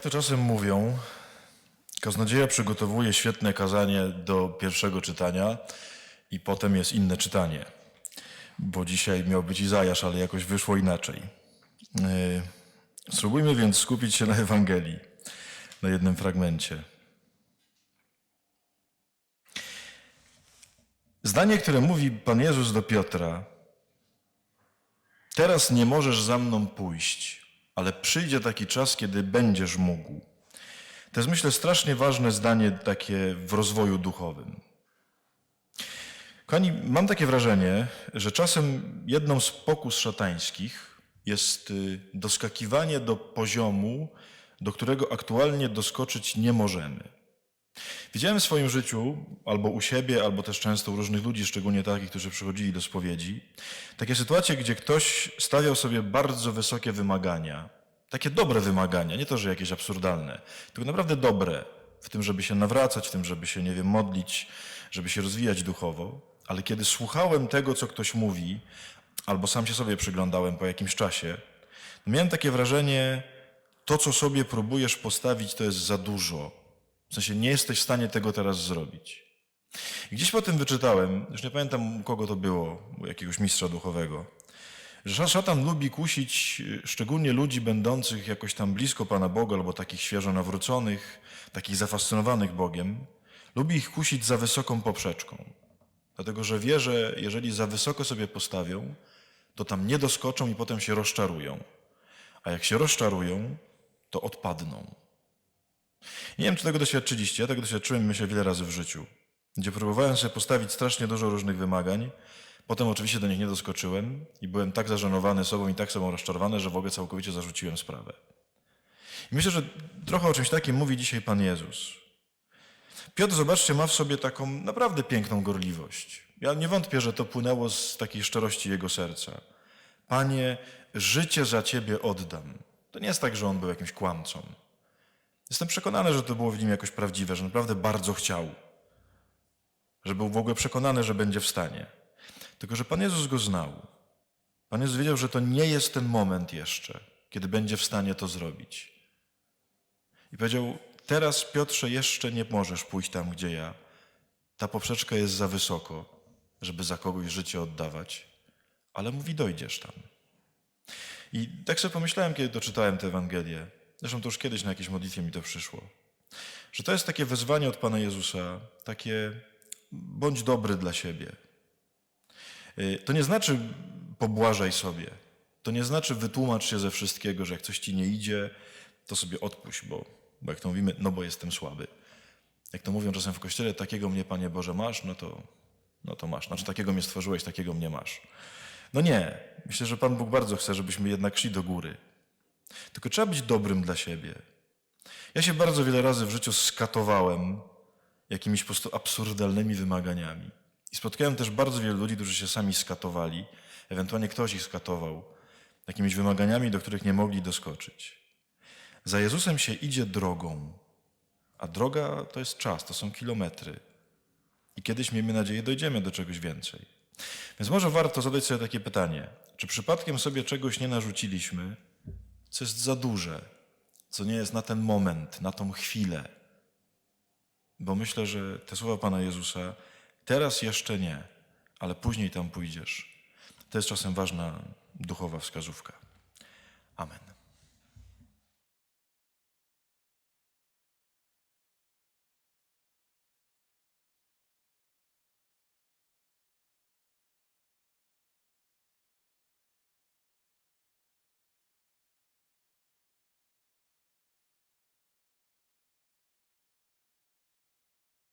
Jak to czasem mówią, kaznodzieja przygotowuje świetne kazanie do pierwszego czytania i potem jest inne czytanie. Bo dzisiaj miał być Izajasz, ale jakoś wyszło inaczej. Yy, Spróbujmy więc skupić się na Ewangelii, na jednym fragmencie. Zdanie, które mówi Pan Jezus do Piotra: Teraz nie możesz za mną pójść, ale przyjdzie taki czas, kiedy będziesz mógł. To jest, myślę, strasznie ważne zdanie takie w rozwoju duchowym. Kochani, mam takie wrażenie, że czasem jedną z pokus szatańskich jest y, doskakiwanie do poziomu, do którego aktualnie doskoczyć nie możemy. Widziałem w swoim życiu, albo u siebie, albo też często u różnych ludzi, szczególnie takich, którzy przychodzili do spowiedzi, takie sytuacje, gdzie ktoś stawiał sobie bardzo wysokie wymagania, takie dobre wymagania, nie to, że jakieś absurdalne, tylko naprawdę dobre, w tym, żeby się nawracać, w tym, żeby się, nie wiem, modlić, żeby się rozwijać duchowo, ale kiedy słuchałem tego, co ktoś mówi, albo sam się sobie przyglądałem po jakimś czasie, miałem takie wrażenie, to, co sobie próbujesz postawić, to jest za dużo. W sensie nie jesteś w stanie tego teraz zrobić. I gdzieś po tym wyczytałem, już nie pamiętam kogo to było, jakiegoś mistrza duchowego, że szatan lubi kusić y, szczególnie ludzi będących jakoś tam blisko Pana Boga albo takich świeżo nawróconych, takich zafascynowanych Bogiem, lubi ich kusić za wysoką poprzeczką. Dlatego, że wie, że jeżeli za wysoko sobie postawią, to tam nie doskoczą i potem się rozczarują. A jak się rozczarują, to odpadną. Nie wiem, czy tego doświadczyliście. Tego doświadczyłem, myślę, wiele razy w życiu. Gdzie próbowałem sobie postawić strasznie dużo różnych wymagań. Potem oczywiście do nich nie doskoczyłem i byłem tak zażenowany sobą i tak sobą rozczarowany, że w ogóle całkowicie zarzuciłem sprawę. I myślę, że trochę o czymś takim mówi dzisiaj Pan Jezus. Piotr, zobaczcie, ma w sobie taką naprawdę piękną gorliwość. Ja nie wątpię, że to płynęło z takiej szczerości jego serca. Panie, życie za Ciebie oddam. To nie jest tak, że on był jakimś kłamcą. Jestem przekonany, że to było w nim jakoś prawdziwe, że naprawdę bardzo chciał. Że był w ogóle przekonany, że będzie w stanie. Tylko, że Pan Jezus go znał. Pan Jezus wiedział, że to nie jest ten moment jeszcze, kiedy będzie w stanie to zrobić. I powiedział, teraz Piotrze jeszcze nie możesz pójść tam, gdzie ja. Ta poprzeczka jest za wysoko, żeby za kogoś życie oddawać. Ale mówi, dojdziesz tam. I tak sobie pomyślałem, kiedy doczytałem tę Ewangelię. Zresztą to już kiedyś na jakiejś modlitwie mi to przyszło. Że to jest takie wezwanie od Pana Jezusa, takie bądź dobry dla siebie. Y, To nie znaczy pobłażaj sobie. To nie znaczy wytłumacz się ze wszystkiego, że jak coś ci nie idzie, to sobie odpuść, bo, bo jak to mówimy, no bo jestem słaby. Jak to mówią czasem w kościele, takiego mnie, Panie Boże, masz, no to, no to masz. Znaczy, takiego mnie stworzyłeś, takiego mnie masz. No nie. Myślę, że Pan Bóg bardzo chce, żebyśmy jednak szli do góry. Tylko trzeba być dobrym dla siebie. Ja się bardzo wiele razy w życiu skatowałem jakimiś po prostu absurdalnymi wymaganiami. I spotkałem też bardzo wielu ludzi, którzy się sami skatowali, ewentualnie ktoś ich skatował jakimiś wymaganiami, do których nie mogli doskoczyć. Za Jezusem się idzie drogą, a droga to jest czas, to są kilometry. I kiedyś, miejmy nadzieję, dojdziemy do czegoś więcej. Więc może warto zadać sobie takie pytanie: czy przypadkiem sobie czegoś nie narzuciliśmy, co jest za duże, co nie jest na ten moment, na tą chwilę? Bo myślę, że te słowa Pana Jezusa, teraz jeszcze nie, ale później tam pójdziesz, to jest czasem ważna duchowa wskazówka. Amen.